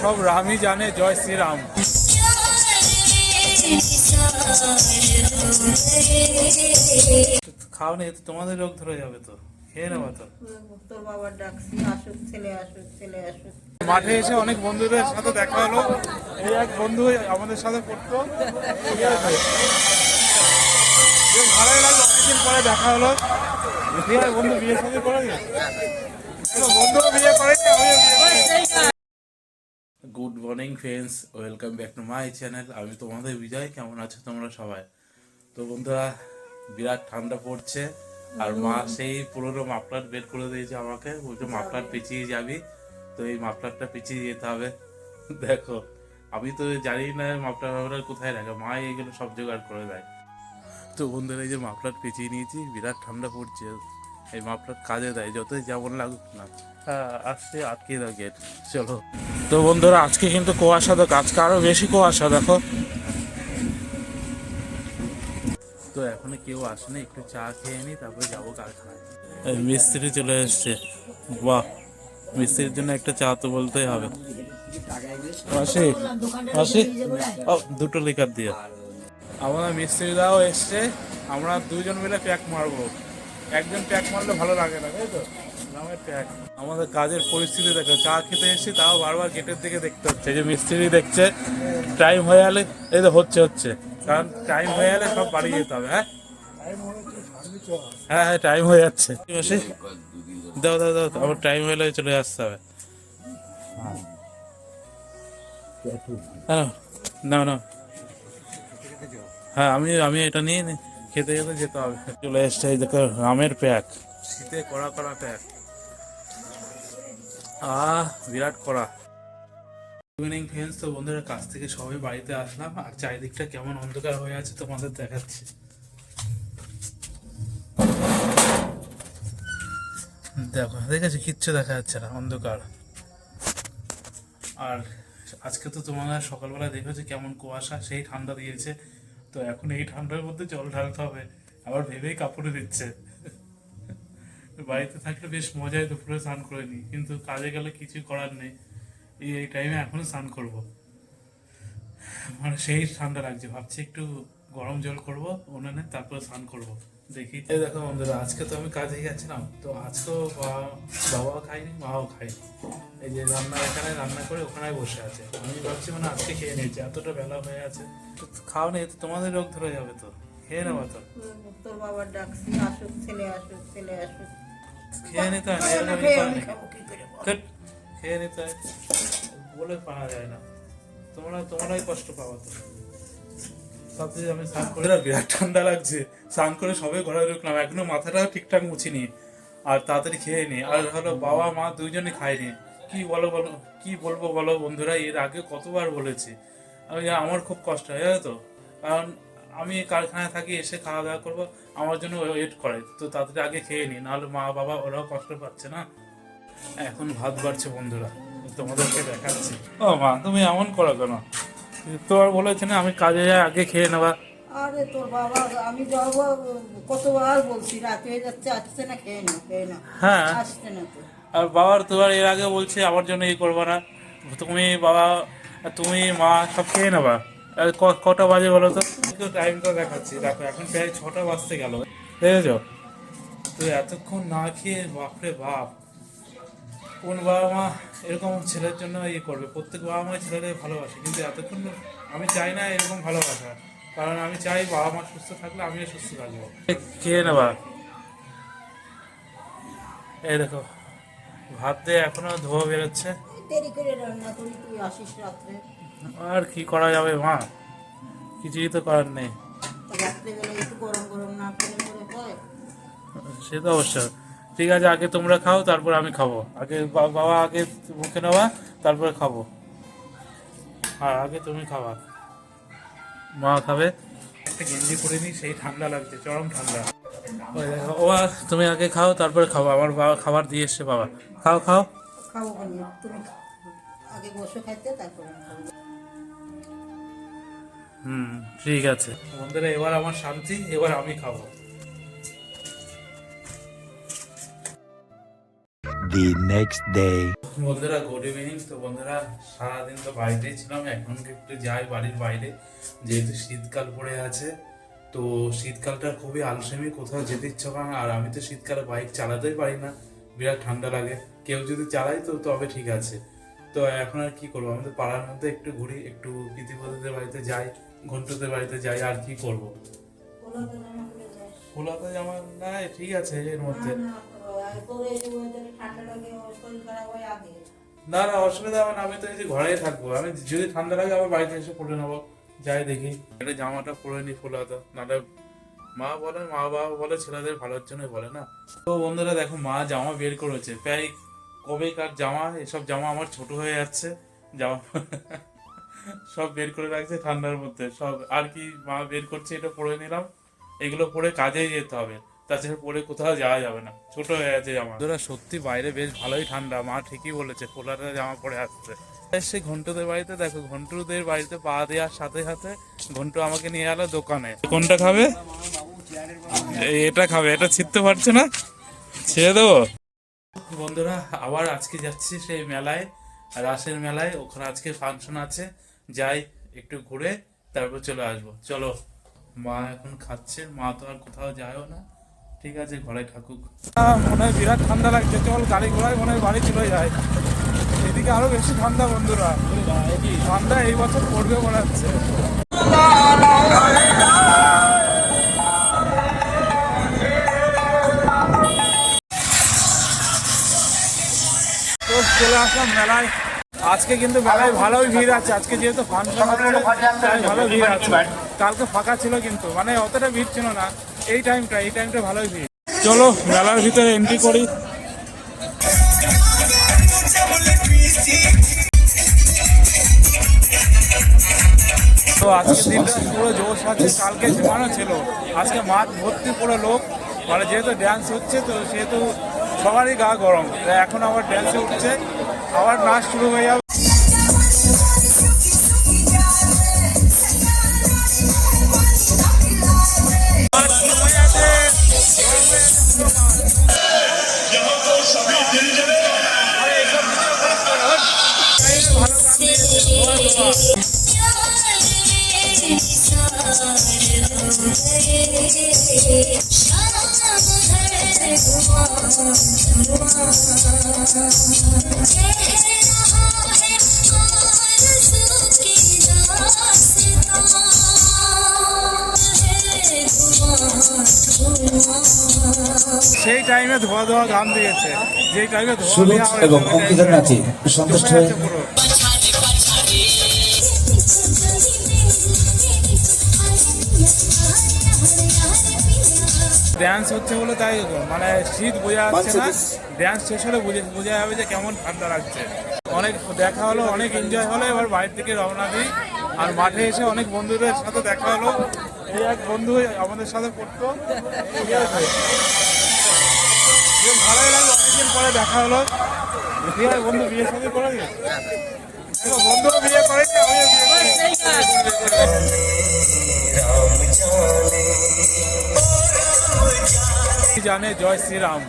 সব রামই জানে জয় শ্রীরাম। খাও না তোমাদের রোগ ধরে যাবে তো। খেয়ে নেবা তো। তোর বাবার ডাকছি আসুক ছেলে আসুক ছেলে আসুক। মাঠে এসে অনেক বন্ধুদের সাথে দেখা হলো। এই এক বন্ধু আমাদের সাথে পড়তো। ভালোই লাগল অনেকদিন পরে দেখা হলো। বন্ধু বিয়ে সাথে করে বন্ধু বিয়ে করেনি আমিও বিয়ে করেছি। Good morning friends welcome back to my channel আমি তোমাদের বিজয়। কেমন আছো তোমরা সবাই? তো বন্ধুরা বিরাট ঠান্ডা পড়ছে। আর মা সেই পুরোনো মাফলার বের করে দিয়েছে আমাকে। বলছে মাফলার পেঁচিয়ে যাবি। তো এই মাফলারটা পেঁচিয়ে যেতে হবে। দেখো আমি তো জানি না মাফলার মাফলার কোথায় রাখে। মা এগুলো সব জোগাড় করে দেয়। তো বন্ধুরা এই যে মাফলার পেঁচিয়ে নিয়েছি। বিরাট ঠান্ডা পড়ছে। এই মাফলার কাজে দেয়, যতই যেমন লাগুক না। হ্যাঁ আসছে আটকে দাও গেট চলো। তো বন্ধুরা, আজকে কিন্তু কুয়াশা, দেখো, আজকে আরও বেশি কুয়াশা, দেখো। তো এখনও কেউ আসেনি, একটু চা খেয়ে নি, তারপরে যাব কারখানায়। মিস্ত্রি চলে এসছে। বাহ, মিস্ত্রির জন্য একটা চা তো বলতেই হবে। আসি আসি দুটো লিকার দিয়ে। আমাদের মিস্ত্রিরাও এসছে, আমরা দুজন মিলে প্যাক মারবো। একজন প্যাক মারলে ভালো লাগে না তাই তো? নামের আমাদের কাজের পরিস্থিতি দেখো চা খেতে এসেছি তাও বারবার গেটের দিকে দেখতে হচ্ছে। যে মিস্ত্রি দেখছে টাইম হয়ে গেলে এই তো হচ্ছে হচ্ছে। কারণ টাইম হয়ে গেলে সব বাড়ি যেতে হবে হ্যাঁ? হ্যাঁ হ্যাঁ টাইম হয়ে যাচ্ছে। দাও দাও দাও আমার টাইম হয়ে গেলে চলে আসতে হবে। হ্যাঁ না না হ্যাঁ আমি আমি এটা নিয়ে নি। খেতে খেতে যেতে হবে। চলে এসছে দেখো, রামের প্যাক। শীতে কড়া কড়া প্যাক। আহ, বিরাট কড়া। ইভিনিং ফ্রেন্ডস তো বন্ধুরা কাছ থেকে সবাই বাড়িতে আসলাম, আর চারিদিকটা কেমন অন্ধকার হয়ে আছে তোমাদের দেখাচ্ছি। দেখো দেখেছি কিচ্ছু দেখা যাচ্ছে না, অন্ধকার। আর আজকে তো তোমরা সকালবেলা দেখেছ কেমন কুয়াশা, সেই ঠান্ডা দিয়েছে। তো এখন এই ঠান্ডার মধ্যে জল ঢালতে হবে। আবার ভেবেই কাপড়ে দিচ্ছে। বাড়িতে থাকলে বেশ মজায় দুপুরে স্নান করে নিই, কিন্তু কাজে গেলে কিছু করার নেই। এই এই টাইমে এখনও স্নান করব। মানে সেই ঠান্ডা লাগছে। ভাবছি একটু গরম জল করব, উনানে তারপরে স্নান করব। দেখি এই দেখো বন্ধুরা আজকে তো আমি কাজে গেছিলাম তো আজকেও বাবাও খাইনি মাও খাইনি এই যে রান্না এখানে রান্না করে ওখানে বসে আছে। আমি ভাবছি মানে আজকে খেয়ে নিয়েছি এতটা বেলা হয়ে আছে। তো খাও না এতে তোমাদের রোগ ধরে যাবে তো খেয়ে নেবা তো। তোর বাবার ডাকছি আসুক ছেলে আসুক ছেলে আসুক। খেয়ে নিতে হয় খেয়ে নিতে হয় বলে? পাওয়া যায় না। তোমরা তোমরাই কষ্ট পাওয়া তো। ভাবছি আমি স্নান করে বিরাট ঠান্ডা লাগছে। স্নান করে সবে ঘরে ঢুকলাম এখনও মাথাটাও ঠিকঠাক মুছিনি। আর তাড়াতাড়ি খেয়ে নি। আর হলো বাবা, মা দুইজনে খায়নি। কি বলো বলো, কি বলব, বলো বন্ধুরা, এর আগে কতবার বলেছি। আমি আমার খুব কষ্ট হয়, জানো তো? কারণ আমি কারখানায় থাকি, এসে খাওয়া দাওয়া করব, আমার জন্য ওয়েট করে। তো তাড়াতাড়ি আগে খেয়ে নি, নাহলে মা, বাবা ওরাও কষ্ট পাচ্ছে না। এখন ভাত বাড়ছে বন্ধুরা, তোমাদেরকে দেখাচ্ছি। ও মা, তুমি এমন করো কেন? তোমার বলেছে না আমি কাজে যাই আগে খেয়ে নেবা আরে তোর বাবা আমি যাব কতবার বলছি রাত হয়ে যাচ্ছে আসছে না খেয়ে না খেয়ে না হ্যাঁ। আসছে না তো। আর বাবার তোমার এর আগে বলছে আমার জন্য এই করব না। তুমি বাবা তুমি মা সব খেয়ে নেবা। কটা বাজে বলো তো? টাইমটা দেখাচ্ছি দেখো এখন প্রায় ছটা বাজতে গেল। দেখেছ? তো এতক্ষণ না খেয়ে বাপরে বাপ। কোন বাবা মা এরকম ছেলের জন্য ইয়ে করবে? প্রত্যেক বাবা মা ছেলেদের ভালোবাসে কিন্তু এতক্ষণ আমি চাই না এরকম ভালোবাসা। কারণ আমি চাই বাবা মা সুস্থ থাকলে আমিও সুস্থ থাকব। খেয়ে নেবা? এই দেখো ভাত দিয়ে এখনও ধোয়া বেরোচ্ছে। আর কি করা যাবে মা? কিছুই তো করার নেই। সে তো অবশ্যই ঠিক আছে আগে তোমরা খাও তারপর আমি খাব। আগে বাবা আগে মুখে নেওয়া তারপরে খাব। আর আগে তুমি খাবা। মা খাবে? একটা গেঞ্জি পরে নি সেই ঠান্ডা লাগছে চরম ঠান্ডা। ও তুমি আগে খাও তারপরে খাব। আমার বাবা খাবার দিয়ে এসছে বাবা। খাও খাও। খাব তুমি আগে বসে খাইতে তারপরে হুম ঠিক আছে। বন্ধুরা এবার আমার শান্তি এবার আমি খাব। The next day. বন্ধুরা গুড ইভিনিং তো বন্ধুরা সারাদিন তো বাড়িতেই ছিলাম এখন একটু যাই বাড়ির বাইরে যেহেতু শীতকাল পড়ে আছে। তো শীতকালটা খুবই আলসেমি কোথাও যেতে ইচ্ছে করে না। আর আমি তো শীতকালে বাইক চালাতেই পারি না বিরাট ঠান্ডা লাগে। কেউ যদি চালাই তো তবে ঠিক আছে। তো এখন আর কি করব আমি তো পাড়ার মধ্যে একটু ঘুরি একটু প্রীতিপতিদের বাড়িতে যাই ঘন্টুদের বাড়িতে যাই আর কি করব। খোলাতে জামা না ঠিক আছে এর মধ্যে। না, না, অসুবিধা হবে না আমি তো এই যে ঘরেই থাকব। আমি যদি ঠান্ডা লাগে আবার বাড়িতে এসে পরে নেব। যাই দেখি। একটা জামাটা পরে নি ফুলাতো নাহলে মা বলে মা বাবা বলে ছেলেদের ভালোর জন্য বলে না। তো বন্ধুরা দেখো মা জামা বের করেছে। প্রায় কবেকার জামা এসব জামা আমার ছোট হয়ে যাচ্ছে। জামা সব বের করে রাখছে ঠান্ডার মধ্যে। সব আর কি মা বের করছে এটা পরে নিলাম। এগুলো পরে কাজেই যেতে হবে। তাছাড়া পরে কোথাও যাওয়া যাবে না। ছোট হয়ে গেছে জামা। বন্ধুরা, সত্যি বাইরে বেশ ভালোই ঠান্ডা। মা ঠিকই বলেছে পোলারে জামা পরে আসছে। এসে ঘন্টুদের বাড়িতে, দেখো, ঘন্টুদের বাড়িতে পা দেওয়ার সাথে সাথে ঘন্টু আমাকে নিয়ে এলো দোকানে। কোনটা খাবে? এটা খাবে। এটা ছিটতে পারছে না? ছেড়ে দেবো? বন্ধুরা, আবার আজকে যাচ্ছি সেই মেলায় রাসের মেলায়। ওখানে আজকে ফাংশন আছে। যাই, একটু ঘুরে তারপর চলে আসব। চলো, মা এখন খাচ্ছে। মা তো আর কোথাও যায়ও না। ঠিক আছে, ঘরে থাকুক। মনে হয় বিরাট ঠান্ডা লাগছে। চল, গাড়ি ঘোড়ায় মনে হয় বাড়ি চলে যায়। এদিকে আরও বেশি ঠান্ডা, বন্ধুরা। ঠান্ডা এই বছর পড়বে মনে হচ্ছে। চলে আসলাম মেলায়। আজকে কিন্তু মেলায় ভালোই ভিড় আছে। আজকে যেহেতু ফাংশন ভালো ভিড় আছে। কালকে ফাঁকা ছিল কিন্তু। মানে অতটা ভিড় ছিল না। এই টাইমটা এই টাইমটা ভালোই ভিড় চলো, মেলার ভিতরে এন্ট্রি করি। তো দিনটা পুরো কালকে ছিল। আজকে মাঠ ভর্তি লোক। মানে যেহেতু ড্যান্স হচ্ছে, তো সেহেতু সবারই গা গরম। এখন আবার ড্যান্সে উঠছে। আবার নাচ শুরু হয়ে যাবে। সেই টাইমে ধোয়া ধোয়া গান দিয়েছে। যেই টাইমে এবং অঙ্কিতা টাইমে সন্তুষ্ট হয়ে ড্যান্স হচ্ছে বলে তাই মানে শীত বোঝা যাচ্ছে না। ড্যান্স শেষ হলে বুঝে যাবে যে কেমন ঠান্ডা লাগছে। অনেক দেখা হলো অনেক এনজয় হলো। এবার বাইরে থেকে রওনা দিই। আর মাঠে এসে অনেক বন্ধুদের সাথে দেখা হলো। এই এক বন্ধু আমাদের সাথে পড়তো। ভালোই লাগল। অনেকদিন পরে দেখা হলো। বন্ধু বিয়ে সাথে করে বন্ধু বিয়ে করেনি জানে জয় শ্রীরাম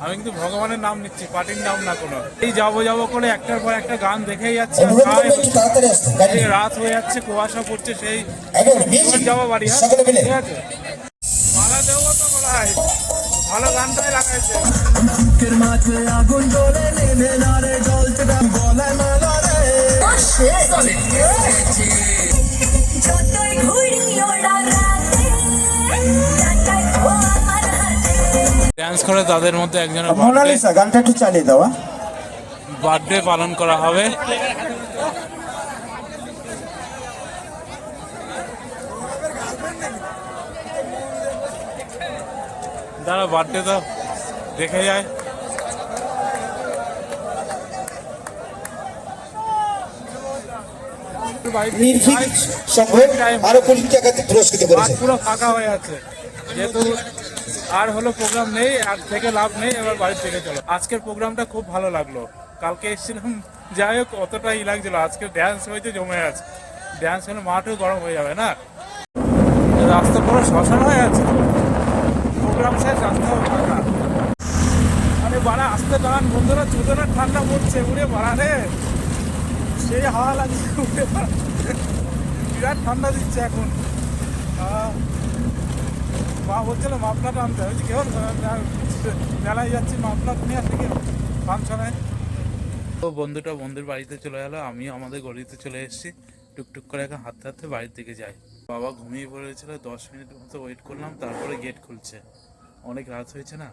আমি কিন্তু ভগবানের নাম নিচ্ছি পার্টির নাম না কোনো এই যাব যাব করে একটার পর একটা গান দেখেই যাচ্ছে রাত হয়ে যাচ্ছে কুয়াশা পড়ছে সেই যাব বাড়ি হ্যাঁ ঠিক আছে মালা দেবো তো গলায় ভালো গানটাই লাগাইছে যতই করে তাদের মধ্যে একজনের মোনালিসা গানটা একটু চালিয়ে দাও হ্যাঁ? বার্থডে পালন করা হবে। দাঁড়া বার্থডে তো দেখে যায়। নির্ভীক সংঘ আরও কোটি টাকাতে পুরস্কৃত করেছে। পুরো ফাঁকা হয়ে আছে। যেহেতু আর হলো প্রোগ্রাম নেই, আর থেকে লাভ নেই, এবার বাড়ি থেকে চলো। আজকের প্রোগ্রামটা খুব ভালো লাগল। কালকে এসেছিলাম, যাই হোক অতটা ই লাগছিল। আজকে ড্যান্স হয়েছে, জমে আছে। ড্যান্স হলে মাঠও গরম হয়ে যাবে, না? রাস্তা পুরো শ্মশান হয়ে আছে। প্রোগ্রাম শেষ রাস্তাও ফাঁকা আরে বাড়া, আসতে দাঁড়ান, বন্ধুরা চোদনের ঠান্ডা পড়ছে, উড়ে বাড়া রে। সেই হাওয়া লাগছে, উড়ে বিরাট ঠান্ডা দিচ্ছে এখন। মা বলছিল আনতে আমি কেউ মেলায় যাচ্ছি মাপলাট নিয়ে আসতে কেউ ফাংশনে তো বন্ধুটা বন্ধুর বাড়িতে চলে গেলো, আমিও আমাদের গলিতে চলে এসেছি। টুকটুক করে এখন হাতে হাতে বাড়ির দিকে যাই। বাবা ঘুমিয়ে পড়েছিল, দশ মিনিট মতো ওয়েট করলাম, তারপরে গেট খুলছে। অনেক রাত হয়েছে না?